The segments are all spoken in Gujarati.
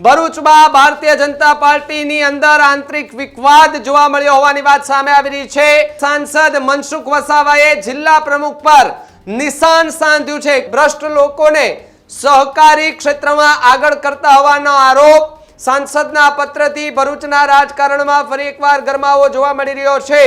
ભરૂચમાં ભારતીય જનતા પાર્ટીની અંદર આંતરિક વિવાદ જોવા મળ્યો હોવાની વાત સામે આવી રહી છે. સાંસદ મનસુખ વસાવાએ જિલ્લા પ્રમુખ પર નિશાન સાધ્યું છે. ભ્રષ્ટ લોકોને સહકારી ક્ષેત્રમાં આગળ કરતા હોવાનો આરોપ સાંસદના પત્રથી ભરૂચના રાજકારણમાં ફરી એકવાર ગરમાવો જોવા મળી રહ્યો છે.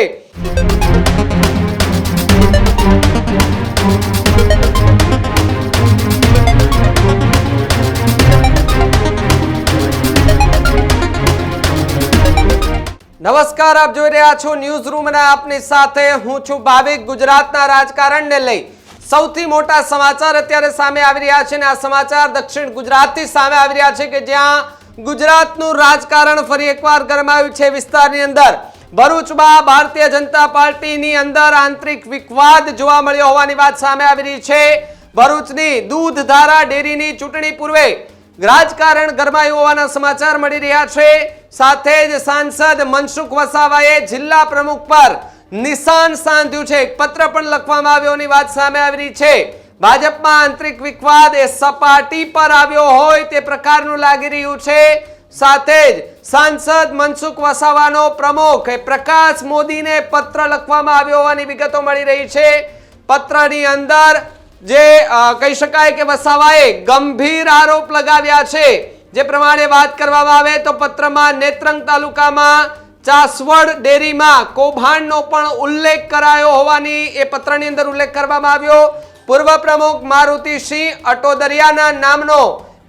નમસ્કાર, આપ જોઈ રહ્યા છો ન્યૂઝ રૂમ અને આપની સાથે હું છું ભાવિક. ગુજરાતના રાજકારણને લઈ સૌથી મોટા સમાચાર અત્યારે સામે આવી રહ્યા છે અને આ સમાચાર દક્ષિણ ગુજરાતથી સામે આવી રહ્યા છે કે જ્યાં ગુજરાતનું રાજકારણ ફરી એકવાર ગરમાયું છે વિસ્તારની અંદર. ભરૂચમાં ભારતીય જનતા પાર્ટીની અંદર આંતરિક વિવાદ જોવા મળ્યો હોવાની વાત સામે આવી રહી છે. ભરૂચની દૂધધારા ડેરીની ચૂંટણી પૂર્વે રાજકારણ ગરમાયું હોવાના સમાચાર મળી રહ્યા છે. સાથે જ સાંસદ મનસુખ વસાવાએ જિલ્લા પ્રમુખ પર નિશાન સાધ્યું છે. એક પત્ર પણ લખવામાં આવ્યોની વાત સામે આવી રહી છે. ભાજપમાં આંતરિક વિવાદ એ સપાટી પર આવ્યો હોય તે પ્રકારનું લાગી રહ્યું છે. સાથે જ સાંસદ મનસુખ વસાવાનો પ્રમુખ પ્રકાશ મોદીને પત્ર લખવામાં આવ્યો હોવાની વિગતો મળી રહી છે. પત્રની અંદર જે કહી શકાય કે વસાવાએ ગંભીર આરોપ લગાવ્યા છે. જે પ્રમાણે વાત કરવામાં આવે તો પત્રમાં નેત્રંગ તાલુકામાં ચાસવડ ડેરીમાં કૌભાંડનો પણ ઉલ્લેખ કરાયો હોવાની એ પત્રની અંદર ઉલ્લેખ કરવામાં આવ્યો. પૂર્વ પ્રમુખ મારુતિસિંહ અટોદરિયાના નામનો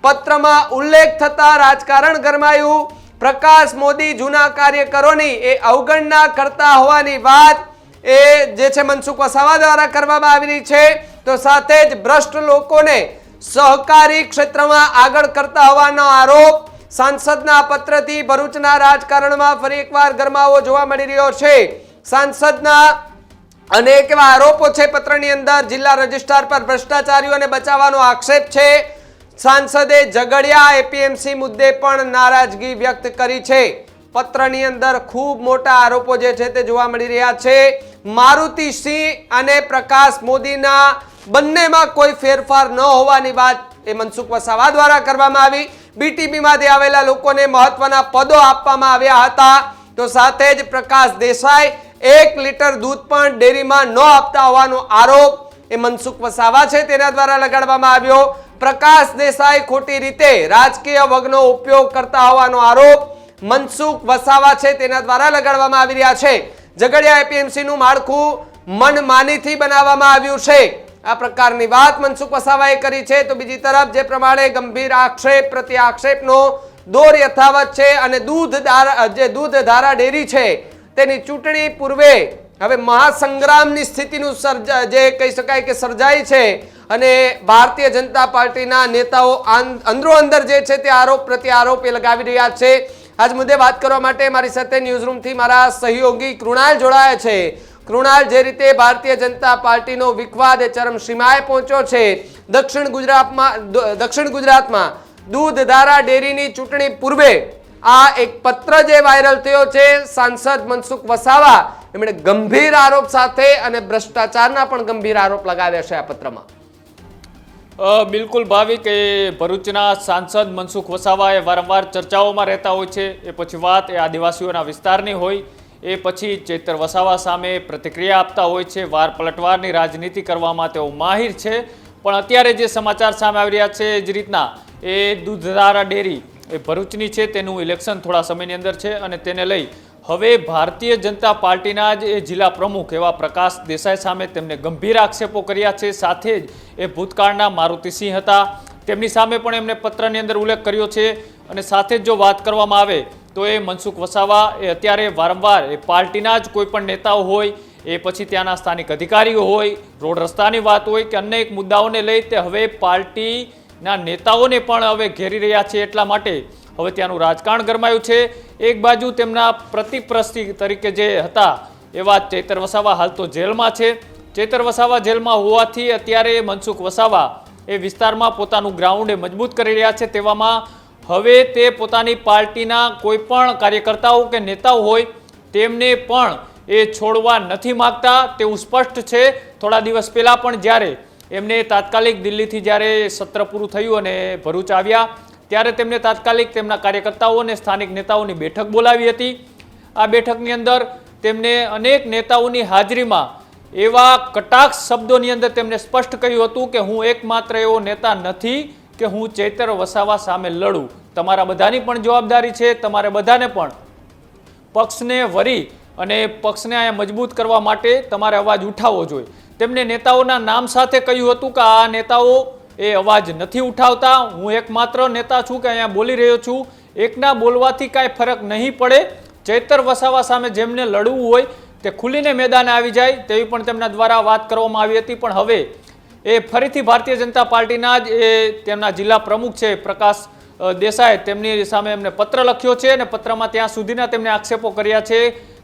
પત્રમાં ઉલ્લેખ થતા રાજકારણ ગરમાયું. પ્રકાશ મોદી જૂના કાર્યકરોની એ અવગણના કરતા હોવાની વાત એ જે છે મનસુખ વસાવા દ્વારા કરવામાં આવી રહી છે. તો સાથે જ ભ્રષ્ટ લોકોને સહકારી ક્ષેત્રમાં આગળ કરતા હોવાનો આરોપ સાંસદના પત્રથી ભરૂચના રાજકારણમાં ફરી એકવાર ગરમાવો જોવા મળી રહ્યો છે. સાંસદના અનેક એવા આરોપો છે પત્રની અંદર. જિલ્લા રજિસ્ટ્રાર પર ભ્રષ્ટાચારીઓને બચાવવાનો આક્ષેપ છે. સાંસદે ઝઘડિયા એપીએમસી મુદ્દે પણ નારાજગી વ્યક્ત કરી છે. પત્રની અંદર ખૂબ મોટા આરોપો જે છે તે જોવા મળી રહ્યા છે. મારુતિ સિંહ અને પ્રકાશ મોદીના બંનેમાં કોઈ ફેરફાર ન હોવાની વાત એ મનસુખ વસાવા દ્વારા કરવામાં આવી. બીટીપીમાંથી આવેલા લોકોને મહત્વના પદો આપવામાં આવ્યા હતા. તો સાથે જ પ્રકાશ દેસાઈ એક લીટર દૂધ પણ ડેરીમાં ન આપતા હોવાનો આરોપ એ મનસુખ વસાવા છે તેના દ્વારા લગાડવામાં આવ્યો. પ્રકાશ દેસાઈ ખોટી રીતે રાજકીય વગનો ઉપયોગ કરતા હોવાનો આરોપ મનસુખ વસાવા છે તેના દ્વારા લગાડવામાં આવી રહ્યા છે. ઝઘડિયા એપીએમસીનું માળખું મનમાનીથી બનાવવામાં આવ્યું છે. આ પ્રકારની વાત મનસુખ વસાવાએ કરી છે. તો બીજી તરફ જે પ્રમાણે ગંભીર આક્ષેપ પ્રતિ આક્ષેપનો દોર યથાવત છે અને દૂધ જે દૂધ ધારા ડેરી છે, તેની ચૂંટણી પૂર્વે હવે મહાસંગ્રામની સ્થિતિનું સર્જા, જે કહી શકાય કે સર્જાઈ છે અને ભારતીય જનતા પાર્ટીના નેતાઓ અંદરો અંદર જે છે તે આરોપ પ્રતિ આરોપ એ લગાવી રહ્યા છે. આજ મુદ્દે વાત કરવા માટે મારી સાથે ન્યૂઝરૂમથી મારા સહયોગી કૃણાલ જોડાયા છે. કૃણાલ, જે રીતે ભારતીય જનતા પાર્ટીનો વિખવાદ ચરમસીમાએ પહોંચ્યો છે, દક્ષિણ ગુજરાતમાં દક્ષિણ ગુજરાતમાં દૂધધારા ડેરીની ચૂંટણી પૂર્વે આ એક પત્ર જે વાયરલ થયો છે, સાંસદ મનસુખ વસાવા, એમણે ગંભીર આરોપ સાથે અને ભ્રષ્ટાચારના પણ ગંભીર આરોપ લગાવ્યા છે આ પત્રમાં. બિલકુલ ભાવિક એ ભરૂચના સાંસદ મનસુખ વસાવા એ વારંવાર ચર્ચાઓમાં રહેતા હોય છે, એ પછી વાત એ આદિવાસીઓના વિસ્તારની હોય એ પછી ચૈતર વસાવા સામે પ્રતિક્રિયા આપતા હોય છે. વાર પલટવારની રાજનીતિ કરવામાં તેઓ માહિર છે. પણ અત્યારે જે સમાચાર સામે આવી રહ્યા છે એ જ રીતના એ દૂધધારા ડેરી એ ભરૂચની છે. તેનું ઇલેક્શન થોડા સમયની અંદર છે અને તેને લઈ હવે ભારતીય જનતા પાર્ટીના જ એ જિલ્લા પ્રમુખ એવા પ્રકાશ દેસાઈ સામે તેમને ગંભીર આક્ષેપો કર્યા છે. સાથે જ એ ભૂતકાળના મારુતિસિંહ હતા. તેમની સામે પણ એમને પત્રની અંદર ઉલ્લેખ કર્યો છે અને સાથે જ જો વાત કરવામાં આવે તો એ મનસુખ વસાવા એ અત્યારે વારંવાર એ પાર્ટીના જ કોઈ પણ નેતાઓ હોય, એ પછી ત્યાંના સ્થાનિક અધિકારીઓ હોય, રોડ રસ્તાની વાત હોય કે અન્ય એક મુદ્દાઓને લઈ તે હવે પાર્ટીના નેતાઓને પણ હવે ઘેરી રહ્યા છે એટલા માટે હવે ત્યાંનું રાજકારણ ગરમાયું છે. એક બાજુ તેમના પ્રતિપ્રસ્તી તરીકે જે હતા, એવા ચેતર વસાવા હાલ તો જેલમાં છે. ચેતર વસાવા જેલમાં હોવાથી અત્યારે મનસુખ વસાવા એ વિસ્તારમાં પોતાનું ગ્રાઉન્ડ એ મજબૂત કરી રહ્યા છે તેવામાં હવે તે પોતાની પાર્ટીના કોઈ પણ કાર્યકર્તાઓ કે નેતાઓ હોય, તેમને પણ એ છોડવા નથી માગતા, તેવું સ્પષ્ટ છે. થોડા દિવસ પહેલાં પણ જ્યારે એમને તાત્કાલિક દિલ્હીથી જ્યારે સત્ર પૂરું થયું અને ભરૂચ આવ્યા, ત્યારે તેમને તાત્કાલિક તેમના કાર્યકર્તાઓ અને સ્થાનિક નેતાઓની બેઠક બોલાવી હતી. આ બેઠકની અંદર તેમને અનેક નેતાઓની હાજરીમાં એવા કટાક્ષ શબ્દોની અંદર તેમને સ્પષ્ટ કહ્યું હતું કે હું એકમાત્ર એવો નેતા નથી કે હું ચૈતર વસાવા સામે લડું? તમારા બધાની પણ જવાબદારી છે, તમારે બધાને પણ. પક્ષને વરી અને પક્ષને અહીંયા મજબૂત કરવા માટે તમારે અવાજ ઉઠાવવો જોઈએ. તેમને નેતાઓના નામ સાથે કહ્યું હતું કે આ નેતાઓ એ અવાજ નથી ઉઠાવતા. હું એકમાત્ર નેતા છું કે અહીંયા બોલી રહ્યો છું. એકના બોલવાથી કાંઈ ફરક નહીં પડે. ચૈતર વસાવા સામે જેમને લડવું હોય તે ખુલીને મેદાને આવી જાય, તેવી પણ તેમના દ્વારા વાત કરવામાં આવી હતી. પણ હવે એ ફરીથી ભારતીય જનતા પાર્ટીના જ, એ તેમના જિલ્લા પ્રમુખ છે પ્રકાશ દેસાઈ. તેમની સામે એમને પત્ર લખ્યો છે અને પત્રમાં ત્યાં સુધીના તેમને આક્ષેપો કર્યા છે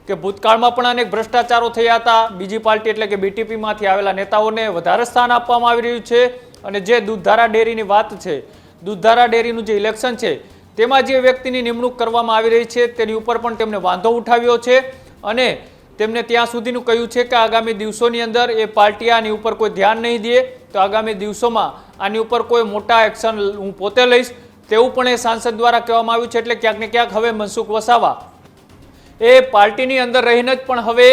કે ભૂતકાળમાં પણ અનેક ભ્રષ્ટાચારો થયા હતા. બીજી પાર્ટી એટલે કે બીટીપીમાંથી આવેલા નેતાઓને વધારે સ્થાન આપવામાં આવી રહ્યું છે અને જે દૂધધારા ડેરીની વાત છે, દૂધધારા ડેરીનું જે ઇલેક્શન છે, તેમાં જે વ્યક્તિની નિમણૂક કરવામાં આવી રહી છે તેની ઉપર પણ તેમણે વાંધો ઉઠાવ્યો છે અને તેમને ત્યાં સુધીનું કહ્યું છે કે આગામી દિવસોની અંદર એ પાર્ટી આની ઉપર કોઈ ધ્યાન નહીં દે. તો આગામી દિવસોમાં આની ઉપર કોઈ મોટા એક્શન હું પોતે લઈશ. તેવું પણ એ સાંસદ દ્વારા કહેવામાં આવ્યું છે એટલે ક્યાંક ને ક્યાંક હવે મનસુખ વસાવા એ પાર્ટીની અંદર રહીને જ પણ હવે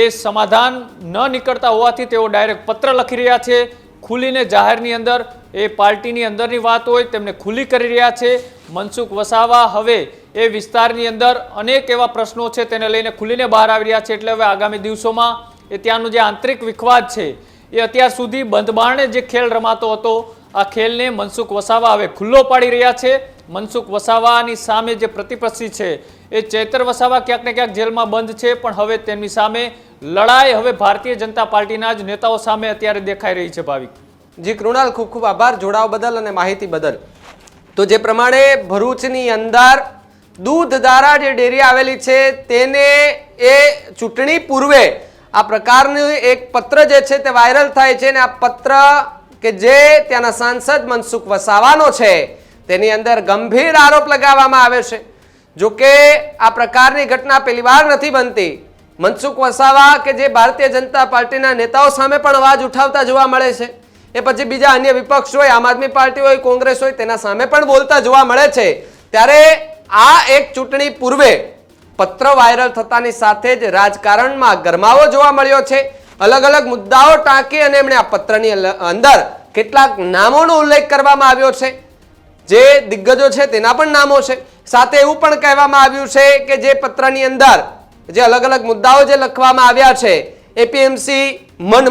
એ સમાધાન ન નીકળતા હોવાથી તેઓ ડાયરેક્ટ પત્ર લખી રહ્યા છે. ખુલીને જાહેરની અંદર એ પાર્ટીની અંદરની વાત હોય તેમને ખુલ્લી કરી રહ્યા છે. મનસુખ વસાવા હવે એ વિસ્તારની અંદર અનેક એવા પ્રશ્નો છે તેને લઈને ખુલીને બહાર આવી રહ્યા છે. એટલે હવે આગામી દિવસોમાં એ ત્યાંનું જે આંતરિક વિખવાદ છે, એ અત્યાર સુધી બંધબારણે જે ખેલ રમાતો હતો, આ ખેલને મનસુખ વસાવા હવે ખુલ્લો પાડી રહ્યા છે. મનસુખ વસાવાની સામે જે પ્રતિપક્ષી છે, એ ચૈતર વસાવા ક્યાંક ને ક્યાંક જેલમાં બંધ છે, પણ હવે તેમની સામે લડાઈ હવે ભારતીય જનતા પાર્ટીના જ નેતાઓ સામે અત્યારે દેખાઈ રહી છે ભાવિક. જી, કૃણાલ, ખૂબ ખૂબ આભાર. જોડાવ બદલ અને માહિતી બદલ. તો જે પ્રમાણે ભરૂચની અંદર દૂધધારા જે ડેરી આવેલી છે, તેને એ ચૂંટણી પૂર્વે આ પ્રકારનું એક પત્ર જે છે તે વાયરલ થાય છે અને આ પત્ર કે જે ત્યાંના સાંસદ મનસુખ વસાવાનો છે, તેની અંદર ગંભીર આરોપ લગાવવામાં આવે છે. જો કે આ પ્રકારની ઘટના પહેલી વાર નથી બનતી. મનસુખ વસાવા કે જે ભારતીય જનતા પાર્ટીના નેતાઓ સામે પણ અવાજ ઉઠાવતા જોવા મળે છે. એ પછી બીજા અન્ય વિપક્ષ હોય, આમ આદમી પાર્ટી હોય, કોંગ્રેસ હોય, તેના સામે પણ બોલતા જોવા મળે છે. ત્યારે આ એક ચૂંટણી પૂર્વે પત્ર વાયરલ થતાની સાથે જ રાજકારણમાં ગરમાવો જોવા મળ્યો છે. અલગ અલગ મુદ્દાઓ ટાંકી અને એમણે આ પત્રની અંદર કેટલાક નામોનો ઉલ્લેખ કરવામાં આવ્યો છે. જે દિગ્ગજો છે તેના પણ નામો છે. સાથે એવું પણ કહેવામાં આવ્યું છે કે જે પત્રની અંદર જે અલગ અલગ મુદ્દાઓ જે લખવામાં આવ્યા છે, એપીએમસી મન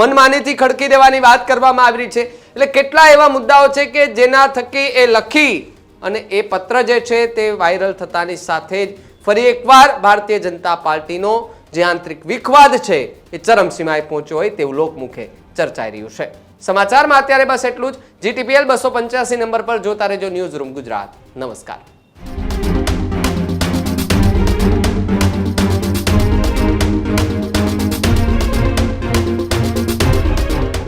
મનમાનીથી ખડકી દેવાની વાત કરવામાં આવી છે. એટલે કેટલા એવા મુદ્દાઓ છે કે જેના થકી એ લખી અને એ પત્ર જે છે તે વાયરલ થતાની સાથે જ ફરી એકવાર ભારતીય જનતા પાર્ટીનો જે આંતરિક વિખવાદ છે એ ચરમસીમાએ પહોંચ્યો હોય તેવું લોકમુખે ચર્ચાઈ રહ્યું છે. સમાચારમાં અત્યારે બસ એટલું જ. જીટીપીએલ બસો પંચ્યાસી નંબર પર જોતા રહેજો ન્યૂઝ રૂમ ગુજરાત. નમસ્કાર.